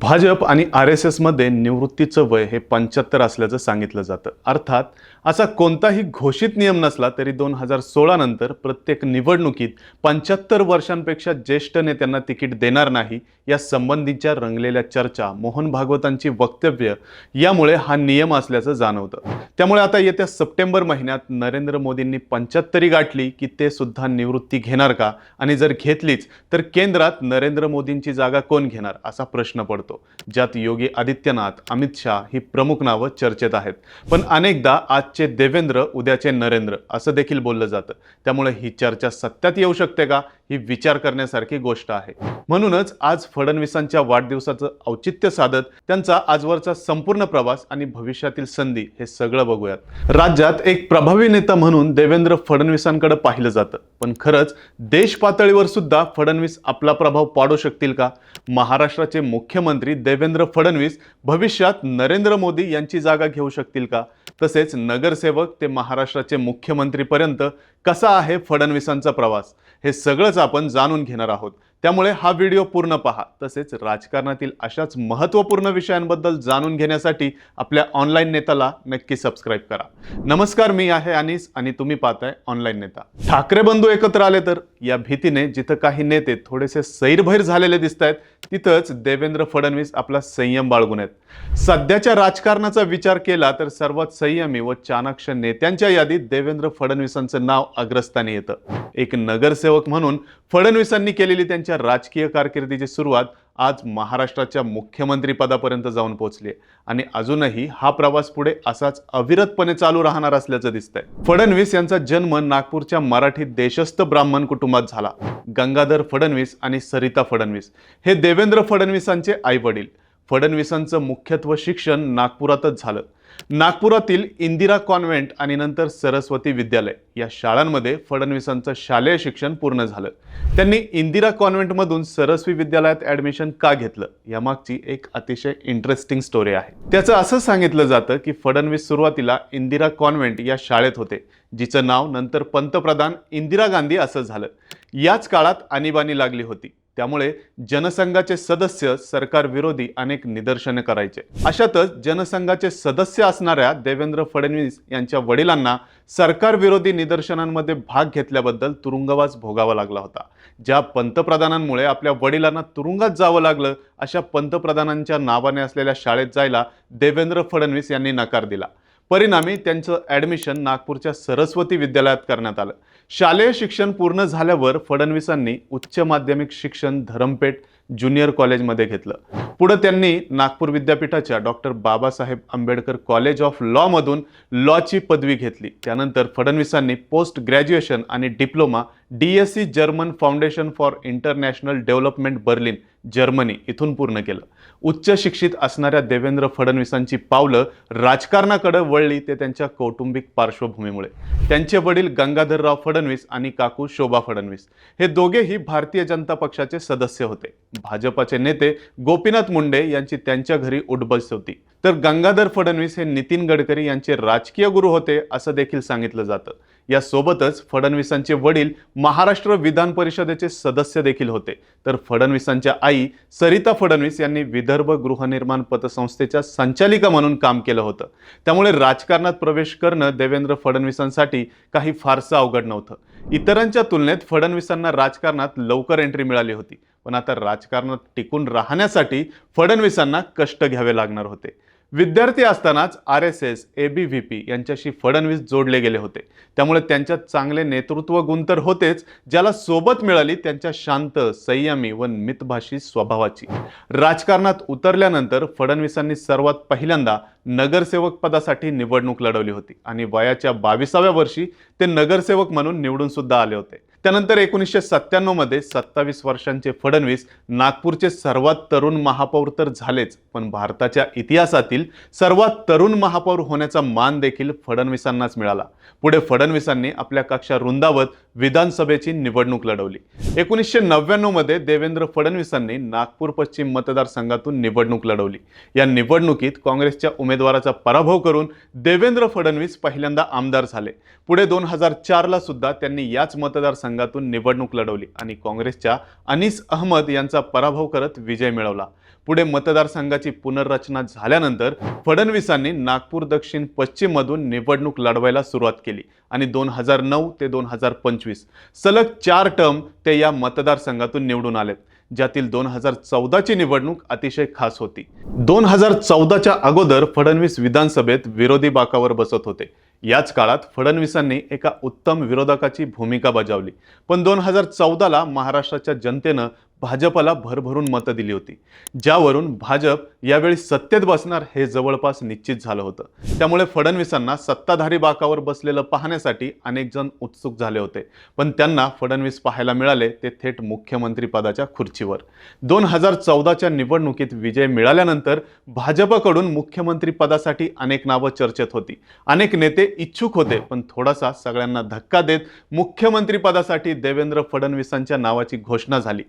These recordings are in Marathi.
भाजप आणि आर एस एसमध्ये निवृत्तीचं वय हे पंच्याहत्तर असल्याचं सांगितलं जातं. अर्थात असा कोणताही घोषित नियम नसला तरी दोन हजार सोळा नंतर प्रत्येक निवडणुकीत पंच्याहत्तर वर्षांपेक्षा ज्येष्ठ नेत्यांना तिकीट देणार नाही या संबंधीच्या रंगलेल्या चर्चा मोहन भागवतांची वक्तव्य यामुळे हा नियम असल्याचं जाणवतं. त्यामुळे आता येत्या सप्टेंबर महिन्यात नरेंद्र मोदींनी पंच्याहत्तरी गाठली की ते सुद्धा निवृत्ती घेणार का? आणि जर घेतलीच तर केंद्रात नरेंद्र मोदींची जागा कोण घेणार? असा प्रश्न पडतो. ज्यात योगी आदित्यनाथ अमित शहा ही प्रमुख नावं चर्चेत आहेत. पण अनेकदा आजचे देवेंद्र उद्याचे नरेंद्र असं देखील बोललं जातं. त्यामुळे ही चर्चा सत्यात येऊ शकते का ही विचार करण्यासारखी गोष्ट आहे. म्हणूनच आज फडणवीसांच्या वाढदिवसाचं औचित्य साधत त्यांचा आजवरचा संपूर्ण प्रवास आणि भविष्यातील संधी हे सगळं बघूयात. राज्यात एक प्रभावी नेता म्हणून देवेंद्र फडणवीसांकडे पाहिलं जातं. पण खरंच देश पातळीवर सुद्धा फडणवीस आपला प्रभाव पाडू शकतील का? महाराष्ट्राचे मुख्यमंत्री देवेंद्र फडणवीस भविष्यात नरेंद्र मोदी यांची जागा घेऊ शकतील का? तसेच नगरसेवक ते महाराष्ट्राचे मुख्यमंत्रीपर्यंत कसा आहे फडणवीसांचा प्रवास? हे सगळंच आपण जाणून घेणार आहोत. त्यामुळे हा व्हिडिओ पूर्ण पहा. तसेच राजकारणातील अशाच महत्त्वपूर्ण विषयांबद्दल जाणून घेण्यासाठी आपल्या ऑनलाईन नेताला नक्की सबस्क्राईब करा. नमस्कार मी आहे अनिस आणि तुम्ही पाहताय ऑनलाईन नेता. ठाकरे बंधू एकत्र आले तर या भीतीने जिथं काही नेते थोडेसे सैरभैर झालेले दिसत आहेत तिथंच देवेंद्र फडणवीस आपला संयम बाळगून आहेत. सध्याच्या राजकारणाचा विचार केला तर सर्वात संयमी व चाणाक्ष नेत्यांच्या यादीत देवेंद्र फडणवीसांचं नाव अग्रस्थानी येतं. एक नगरसेवक म्हणून फडणवीसांनी केलेली त्यांच्या राजकीय कारकिर्दीची सुरुवात आज महाराष्ट्राच्या मुख्यमंत्री पदापर्यंत जाऊन पोहोचली आणि अजूनही हा प्रवास पुढे असाच अविरतपणे चालू राहणार असल्याचं दिसतंय. फडणवीस यांचा जन्म नागपूरच्या मराठी देशस्थ ब्राह्मण कुटुंबात झाला. गंगाधर फडणवीस आणि सरिता फडणवीस हे देवेंद्र फडणवीसांचे आई वडील फडणवीसांचं मुख्यत्व शिक्षण नागपुरातच झालं. नागपुरातील इंदिरा कॉन्व्हेंट आणि नंतर सरस्वती विद्यालय या शाळांमध्ये फडणवीसांचं शालेय शिक्षण पूर्ण झालं. त्यांनी इंदिरा कॉन्व्हेंटमधून सरस्वी विद्यालयात ॲडमिशन का घेतलं? यामागची एक अतिशय इंटरेस्टिंग स्टोरी आहे. त्याचं असं सांगितलं जातं की फडणवीस सुरुवातीला इंदिरा कॉन्व्हेंट या शाळेत होते जिचं नाव नंतर पंतप्रधान इंदिरा गांधी असं झालं. याच काळात आणीबाणी लागली होती. त्यामुळे जनसंघाचे सदस्य सरकारविरोधी अनेक निदर्शने करायचे. अशातच जनसंघाचे सदस्य असणाऱ्या देवेंद्र फडणवीस यांच्या वडिलांना सरकारविरोधी निदर्शनांमध्ये भाग घेतल्याबद्दल तुरुंगवास भोगावा लागला होता. ज्या पंतप्रधानांमुळे आपल्या वडिलांना तुरुंगात जावं लागलं अशा पंतप्रधानांच्या नावाने असलेल्या शाळेत जायला देवेंद्र फडणवीस यांनी नकार दिला. परिणामी त्यांचं ॲडमिशन नागपूरच्या सरस्वती विद्यालयात करण्यात आलं. शालेय शिक्षण पूर्ण झाल्यावर फडणवीसांनी उच्च माध्यमिक शिक्षण धरमपेठ ज्युनियर कॉलेजमध्ये घेतलं. पुढे त्यांनी नागपूर विद्यापीठाच्या doctor Babasaheb Ambedkar college of लॉमधून लॉची पदवी घेतली. त्यानंतर फडणवीसांनी पोस्ट ग्रॅज्युएशन आणि diploma D S C German foundation for international development Berlin Germany इथून पूर्ण केलं. उच्च शिक्षित असणाऱ्या देवेंद्र फडणवीसांची पावलं राजकारणाकडे वळली ते त्यांच्या कौटुंबिक पार्श्वभूमीमुळे. त्यांचे वडील गंगाधरराव फडणवीस आणि काकू शोभा फडणवीस. हे दोघेही भारतीय जनता पक्षाचे सदस्य होते. भाजपाचे नेते गोपीनाथ मुंडे यांची त्यांच्या घरी उठबस होती. तर गंगाधर फडणवीस हे नितीन गडकरी यांचे राजकीय गुरु होते असं देखील सांगितलं जातं. यासोबतच फडणवीसांचे वडील महाराष्ट्र विधान परिषदेचे सदस्य देखील होते. तर फडणवीसांच्या आई सरिता फडणवीस यांनी विदर्भ गृहनिर्माण पतसंस्थेच्या संचालिका म्हणून काम केलं होतं. त्यामुळे राजकारणात प्रवेश करणं देवेंद्र फडणवीसांसाठी काही फारसं अवघड नव्हतं. इतरांच्या तुलनेत फडणवीसांना राजकारणात लवकर एंट्री मिळाली होती. पण आता राजकारणात टिकून राहण्यासाठी फडणवीसांना कष्ट घ्यावे लागणार होते. विद्यार्थी असतानाच R S S A B V P यांच्याशी फडणवीस जोडले गेले होते. त्यामुळे त्यांच्यात चांगले नेतृत्व गुण तर होतेच ज्याला सोबत मिळाली त्यांच्या शांत संयमी व मितभाषी स्वभावाची. राजकारणात उतरल्यानंतर फडणवीसांनी सर्वात पहिल्यांदा नगरसेवक पदासाठी निवडणूक लढवली होती आणि वयाच्या बावीसाव्या वर्षी ते नगरसेवक म्हणून निवडून सुद्धा आले होते. त्यानंतर एकोणीसशे सत्त्याण्णवमध्ये सत्तावीस वर्षांचे फडणवीस नागपूरचे सर्वात तरुण महापौर तर झालेच. पण भारताच्या इतिहासातील सर्वात तरुण महापौर होण्याचा मान देखील फडणवीसांनाच मिळाला. पुढे फडणवीसांनी आपल्या कक्षा रुंदावत विधानसभेची निवडणूक लढवली. एकोणीसशे नव्याण्णवमध्ये देवेंद्र फडणवीसांनी नागपूर पश्चिम मतदारसंघातून निवडणूक लढवली. या निवडणुकीत काँग्रेसच्या उमेदवाराचा पराभव करून देवेंद्र फडणवीस पहिल्यांदा आमदार झाले. पुढे दोन हजार चारला सुद्धा त्यांनी याच मतदारसंघातून निवडणूक लढवली आणि काँग्रेसच्या अनिस अहमद यांचा पराभव करत विजय मिळवला. पुढे मतदारसंघाची पुनर्रचना झाल्यानंतर फडणवीसांनी नागपूर दक्षिण पश्चिममधून निवडणूक लढवायला सुरुवात केली आणि दोन हजार नऊ ते दोन हजार पंचवीस सलग चार टर्म ते या मतदारसंघातून निवडून आलेत ज्यातील दोन हजार चौदाची निवडणूक अतिशय खास होती. दोन हजार चौदाच्या अगोदर फडणवीस विधानसभेत विरोधी बाकावर बसत होते. याच काळात फडणवीसांनी एका उत्तम विरोधकाची भूमिका बजावली. पण दोन हजार चौदाला महाराष्ट्राच्या जनतेनं भाजपला भरभरून मतं दिली होती. ज्यावरून भाजप यावेळी सत्तेत बसणार हे जवळपास निश्चित झालं होतं. त्यामुळे फडणवीसांना सत्ताधारी बाकावर बसलेलं पाहण्यासाठी अनेक जण उत्सुक झाले होते. पण त्यांना फडणवीस पाहायला मिळाले ते थेट मुख्यमंत्रीपदाच्या खुर्चीवर. दोन हजार चौदाच्या निवडणुकीत विजय मिळाल्यानंतर भाजपकडून मुख्यमंत्रीपदासाठी अनेक नावं चर्चेत होती. अनेक नेते इच्छुक होते पण थोडासा सगळ्यांना धक्का देत मुख्यमंत्रीपदासाठी देवेंद्र फडणवीसांच्या नावाची घोषणा झाली.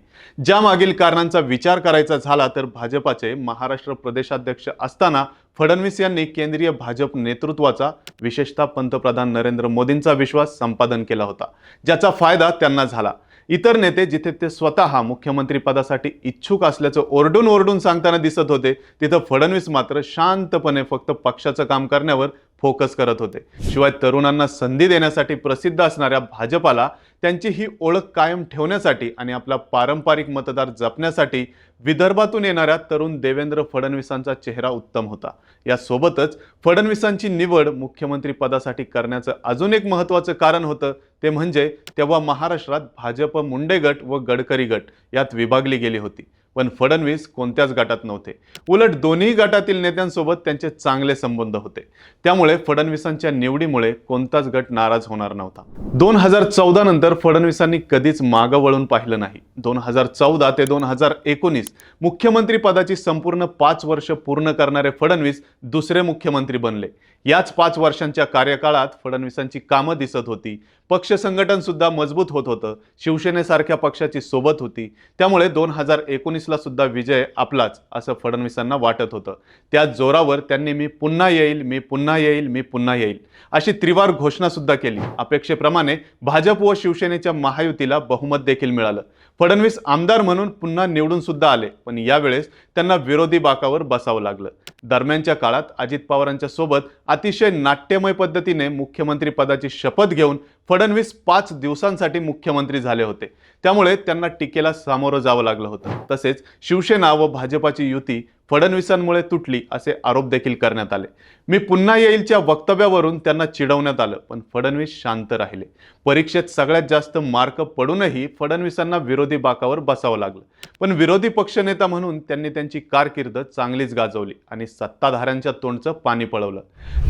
ज्या मागील कारणांचा विचार करायचा झाला तर भाजपाचे महाराष्ट्र प्रदेशाध्यक्ष असताना फडणवीस यांनी केंद्रीय भाजप नेतृत्वाचा विशेषतः पंतप्रधान नरेंद्र मोदींचा विश्वास संपादन केला होता. ज्याचा फायदा त्यांना झाला. इतर नेते जिथे ते स्वतः मुख्यमंत्रीपदासाठी इच्छुक असल्याचं ओरडून ओरडून सांगताना दिसत होते तिथं फडणवीस मात्र शांतपणे फक्त पक्षाचं काम करण्यावर फोकस करत होते. शिवाय तरुणांना संधी देण्यासाठी प्रसिद्ध असणाऱ्या भाजपाला त्यांची ही ओळख कायम ठेवण्यासाठी आणि आपला पारंपरिक मतदार जपण्यासाठी विदर्भातून येणाऱ्या तरुण देवेंद्र फडणवीसांचा चेहरा उत्तम होता. यासोबतच फडणवीसांची निवड मुख्यमंत्री पदासाठी करण्याचं अजून एक महत्त्वाचं कारण होतं. ते म्हणजे तेव्हा महाराष्ट्रात भाजप मुंडे गट व गडकरी गट यात विभागली गेली होती. पण फडणवीस कोणत्याच गटात नव्हते. उलट दोन्ही गटातील नेत्यांसोबत त्यांचे चांगले संबंध होते. त्यामुळे फडणवीसांच्या निवडीमुळे कोणताच गट नाराज होणार नव्हता. दोन हजार चौदा नंतर फडणवीसांनी कधीच मागं वळून पाहिलं नाही. दोन हजार चौदा ते दोन हजार एकोणीस मुख्यमंत्री पदाची संपूर्ण पाच वर्ष पूर्ण करणारे फडणवीस दुसरे मुख्यमंत्री बनले. याच पाच वर्षांच्या कार्यकाळात फडणवीसांची कामं दिसत होती. पक्ष संघटन सुद्धा मजबूत होत होतं. शिवसेनेसारख्या पक्षाची सोबत होती. त्यामुळे दोन हजार एकोणीस एकोणीसला सुद्धा विजय आपलाच असं फडणवीसांना वाटत होतं. त्या जोरावर त्यांनी मी पुन्हा येईल मी पुन्हा येईल मी पुन्हा येईल अशी त्रिवार घोषणा सुद्धा केली. अपेक्षेप्रमाणे भाजप व शिवसेनेच्या महायुतीला बहुमत देखील मिळालं. फडणवीस आमदार म्हणून पुन्हा निवडून सुद्धा आले पण यावेळेस त्यांना विरोधी बाकावर बसावं लागलं. दरम्यानच्या काळात अजित पवारांच्या सोबत अतिशय नाट्यमय पद्धतीने मुख्यमंत्री पदाची शपथ घेऊन फडणवीस पाच दिवसांसाठी मुख्यमंत्री झाले होते. त्यामुळे त्यांना टीकेला सामोरं जावं लागलं होतं. तसेच शिवसेना व भाजपाची युती फडणवीसांमुळे तुटली असे आरोप देखील करण्यात आले. मी पुन्हा येईलच्या वक्तव्यावरून त्यांना चिडवण्यात आलं पण फडणवीस शांत राहिले. परीक्षेत सगळ्यात जास्त मार्क पडूनही फडणवीसांना विरोधी बाकावर बसावं लागलं. पण विरोधी पक्षनेता म्हणून त्यांनी त्यांची कारकीर्द चांगलीच गाजवली आणि सत्ताधाऱ्यांच्या तोंडचं पाणी पळवलं.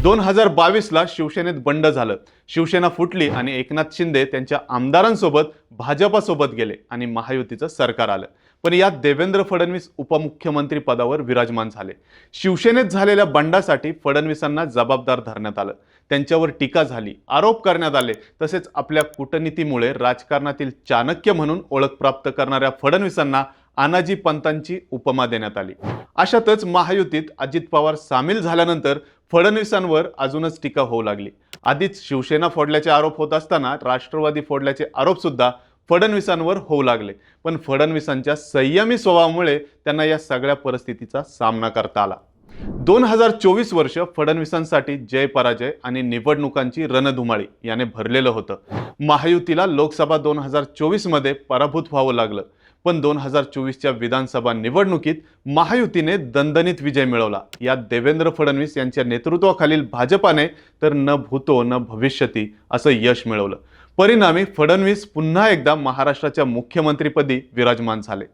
दोन हजार बावीसला शिवसेनेत बंड झालं. शिवसेना फुटली आणि एकनाथ शिंदे त्यांच्या आमदारांसोबत भाजपासोबत गेले आणि महायुतीचं सरकार आलं. पण यात देवेंद्र फडणवीस उपमुख्यमंत्री पदावर विराजमान झाले. शिवसेनेत झालेल्या बंडासाठी फडणवीसांना जबाबदार धरण्यात आलं. त्यांच्यावर टीका झाली आरोप करण्यात आले. तसेच आपल्या कूटनीतीमुळे राजकारणातील चाणक्य म्हणून ओळख प्राप्त करणाऱ्या फडणवीसांना आनाजी पंतांची उपमा देण्यात आली. अशातच महायुतीत अजित पवार सामील झाल्यानंतर फडणवीसांवर अजूनच टीका होऊ लागली. आधीच शिवसेना फोडल्याचे आरोप होत असताना राष्ट्रवादी फोडल्याचे आरोप सुद्धा फडणवीसांवर होऊ लागले. पण फडणवीसांच्या संयमी स्वभावामुळे त्यांना या सगळ्या परिस्थितीचा सामना करता आला. दोन हजार चोवीस वर्ष फडणवीसांसाठी जय पराजय आणि निवडणुकांची रणधुमाळी याने भरलेलं होतं. महायुतीला लोकसभा दोन हजार चोवीसमध्ये पराभूत व्हावं लागलं. पण दोन हजार चोवीसच्या विधानसभा निवडणुकीत महायुतीने दणदणीत विजय मिळवला. यात देवेंद्र फडणवीस यांच्या नेतृत्वाखालील भाजपाने तर न भूतो न भविष्यती असं यश मिळवलं. परिणामी फडणवीस पुन्हा एकदा महाराष्ट्राच्या मुख्यमंत्रीपदी विराजमान झाले.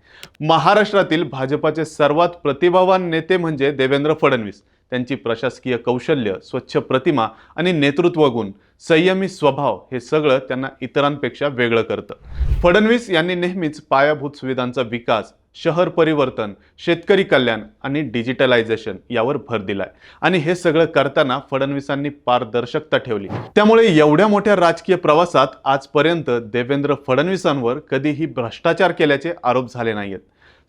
महाराष्ट्रातील भाजपाचे सर्वात प्रतिभावान नेते म्हणजे देवेंद्र फडणवीस. त्यांची प्रशासकीय कौशल्य स्वच्छ प्रतिमा आणि नेतृत्व गुण संयमी स्वभाव हे सगळं त्यांना इतरांपेक्षा वेगळं करतं. फडणवीस यांनी नेहमीच पायाभूत सुविधांचा विकास शहर परिवर्तन शेतकरी कल्याण आणि डिजिटलायझेशन यावर भर दिलाय. आणि हे सगळं करताना फडणवीसांनी पारदर्शकता ठेवली. त्यामुळे एवढ्या मोठ्या राजकीय प्रवासात आजपर्यंत देवेंद्र फडणवीसांवर कधीही भ्रष्टाचार केल्याचे आरोप झाले नाहीत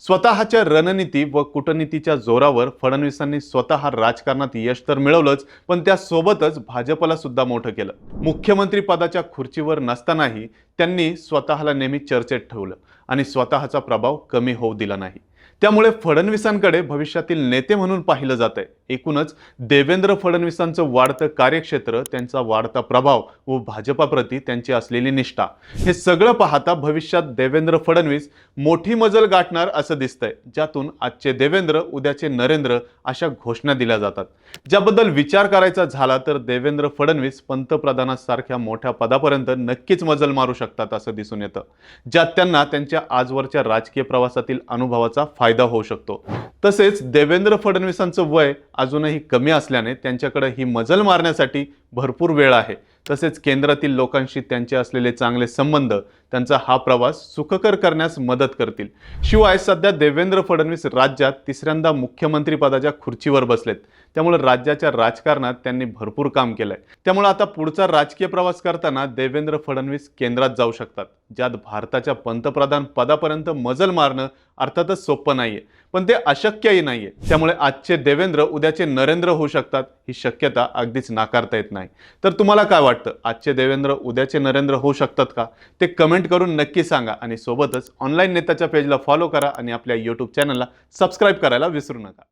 स्वतःच्या रणनीती व कूटनीतीच्या जोरावर फडणवीसांनी स्वतः राजकारणात यश तर मिळवलंच पण त्यासोबतच भाजपला सुद्धा मोठं केलं. मुख्यमंत्री पदाच्या खुर्चीवर नसतानाही त्यांनी स्वतःला नेहमी चर्चेत ठेवलं आणि स्वतःचा प्रभाव कमी होऊ दिला नाही. त्यामुळे फडणवीसांकडे भविष्यातील नेते म्हणून पाहिलं जात आहे एकूणच देवेंद्र फडणवीसांचं वाढतं कार्यक्षेत्र त्यांचा वाढता प्रभाव व भाजपाप्रती त्यांची असलेली निष्ठा हे सगळं पाहता भविष्यात देवेंद्र फडणवीस मोठी मजल गाठणार असं दिसतंय ज्यातून आजचे देवेंद्र उद्याचे नरेंद्र अशा घोषणा दिल्या जातात. ज्याबद्दल विचार करायचा झाला तर देवेंद्र फडणवीस पंतप्रधानासारख्या मोठ्या पदापर्यंत नक्कीच मजल मारू शकतात असं दिसून येतं ज्यात त्यांना त्यांच्या आजवरच्या राजकीय प्रवासातील अनुभवाचा फायदा होऊ शकतो. तसेच देवेंद्र फडणवीसांचं वय अजूनही कमी असल्याने त्यांच्याकडे ही मजल मारण्यासाठी भरपूर वेळ आहे. तसेच केंद्रातील लोकांशी त्यांचे असलेले चांगले संबंध त्यांचा हा प्रवास सुखकर करण्यास मदत करतील. शिवाय सध्या देवेंद्र फडणवीस राज्यात तिसऱ्यांदा मुख्यमंत्रीपदाच्या खुर्चीवर बसलेत. त्यामुळे राज्याच्या राजकारणात त्यांनी भरपूर काम केलंय. त्यामुळे आता पुढचा राजकीय प्रवास करताना देवेंद्र फडणवीस केंद्रात जाऊ शकतात ज्यात भारताच्या पंतप्रधान पदापर्यंत मजल मारणं अर्थातच सोपं नाहीये. पण ते अशक्यही नाहीये. त्यामुळे आजचे देवेंद्र उद्याचे नरेंद्र होऊ शकतात ही शक्यता अगदीच नाकारता येत नाही. तर तुम्हाला काय वाटतं? आजचे देवेंद्र उद्याचे नरेंद्र होऊ शकतात का? ते कमेंट करून नक्की सांगा आणि सोबतच ऑनलाईन नेत्याच्या पेजला फॉलो करा आणि आपल्या यूट्यूब चॅनलला सबस्क्राईब करायला विसरू नका.